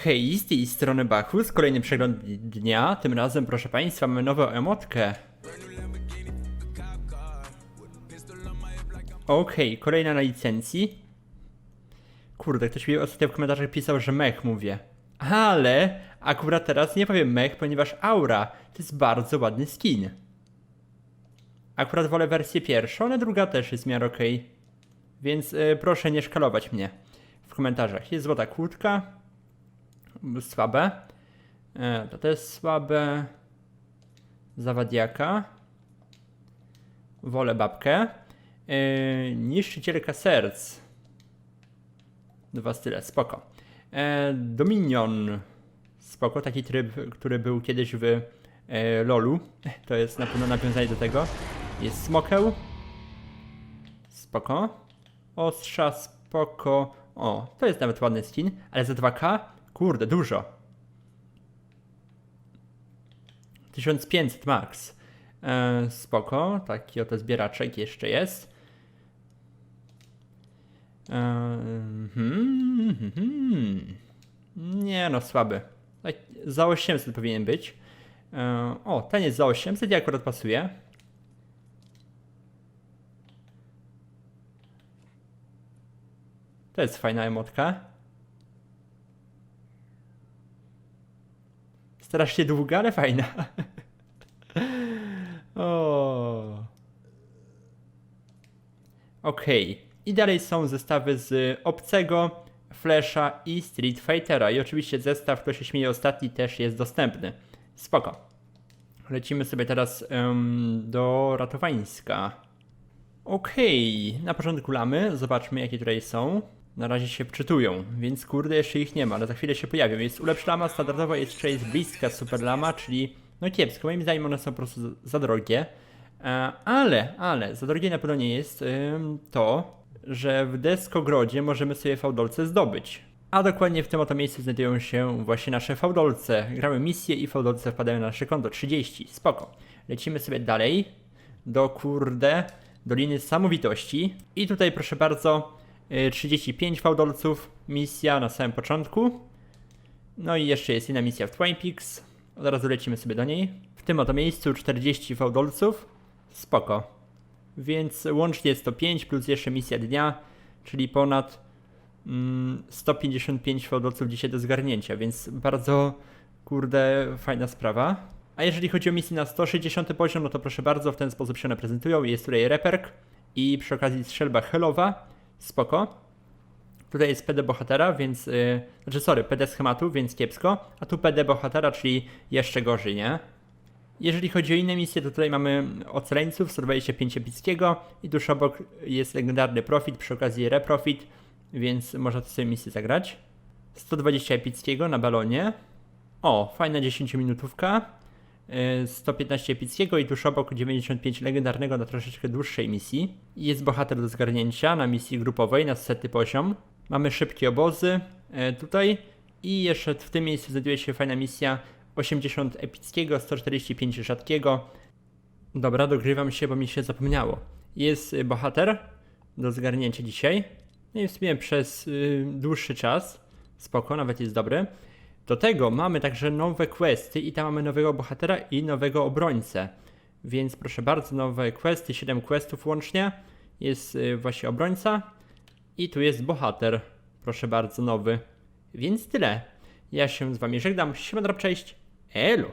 Hej, z tej strony Bachus, kolejny przegląd dnia. Tym razem, proszę Państwa, mamy nową emotkę. Okej, kolejna na licencji. Kurde, ktoś mi ostatnio w komentarzach pisał, że mech mówię. Ale akurat teraz nie powiem mech, ponieważ aura to jest bardzo ładny skin. Akurat wolę wersję pierwszą, ale druga też jest w miarę okej. Więc y, proszę nie szkalować mnie w komentarzach. Jest złota kłódka. Słabe. E, to też słabe. Zawadiaka. Wolę babkę. E, niszczycielka serc. Dwa style, spoko. E, Dominion. Spoko, taki tryb, który był kiedyś w LoLu. To jest na pewno nawiązanie do tego. Jest smokeł. Spoko. Ostrza, spoko. O, to jest nawet ładny skin, ale za 2K? Kurde, dużo. 1500 max. E, spoko, taki oto zbieraczek jeszcze jest. E, hmm, hmm, hmm. Nie no, słaby. Tak, Za 800 powinien być. E, o, ten jest za 800 i akurat pasuje. To jest fajna emotka. Strasznie długa, ale fajna. o. Okej. I dalej są zestawy z Obcego, Flasha i Street Fightera. I oczywiście zestaw, kto się śmieje ostatni, też jest dostępny. Spoko. Lecimy sobie teraz em, do Ratowańska. Okej, na początku lamy. Zobaczmy, jakie tutaj są. Na razie się wczytują, więc kurde, jeszcze ich nie ma, ale za chwilę się pojawią. Jest ulepsz lama, standardowa jeszcze jest bliska super lama, czyli no kiepsko. Moim zdaniem one są po prostu za, drogie. E, ale, ale, za drogie na pewno nie jest to, że w deskogrodzie możemy sobie fałdolce zdobyć. A dokładnie w tym oto miejscu znajdują się właśnie nasze fałdolce. Gramy misję i fałdolce wpadają na nasze konto. 30, spoko. Lecimy sobie dalej do kurde Doliny Samowitości. I tutaj proszę bardzo, 35 fałdolców, misja na samym początku. No i jeszcze jest inna misja w Twin Peaks. Od razu lecimy sobie do niej. W tym oto miejscu 40 fałdolców. Spoko. Więc łącznie 105 plus jeszcze misja dnia, czyli ponad mm, 155 fałdolców dzisiaj do zgarnięcia, więc bardzo kurde fajna sprawa. A jeżeli chodzi o misję na 160 poziom, no to proszę bardzo, w ten sposób się one prezentują. Jest tutaj reperk i przy okazji strzelba helowa. Spoko. Tutaj jest PD bohatera, więc. Yy, znaczy, sorry, PD schematu, więc kiepsko. A tu PD bohatera, czyli jeszcze gorzej, nie? Jeżeli chodzi o inne misje, to tutaj mamy ocaleńców, 125 epickiego i tuż obok jest legendarny profit, przy okazji reprofit, więc można tu sobie misję zagrać. 120 epickiego na balonie. O, fajna 10-minutówka. Yy, 115 epickiego i tuż obok 95 legendarnego na troszeczkę dłuższej misji. Jest bohater do zgarnięcia na misji grupowej na sety poziom. Mamy szybkie obozy yy, tutaj i jeszcze w tym miejscu znajduje się fajna misja 80 epickiego, 145 rzadkiego. Dobra, dogrywam się, bo mi się zapomniało. Jest y, bohater do zgarnięcia dzisiaj. No i w sumie przez y, dłuższy czas. Spoko, nawet jest dobry. Do tego mamy także nowe questy i tam mamy nowego bohatera i nowego obrońcę. Więc proszę bardzo, nowe questy, 7 questów łącznie. Jest y, właśnie obrońca i tu jest bohater. Proszę bardzo, nowy. Więc tyle. Ja się z wami żegnam. Siema, drop, cześć. Elo.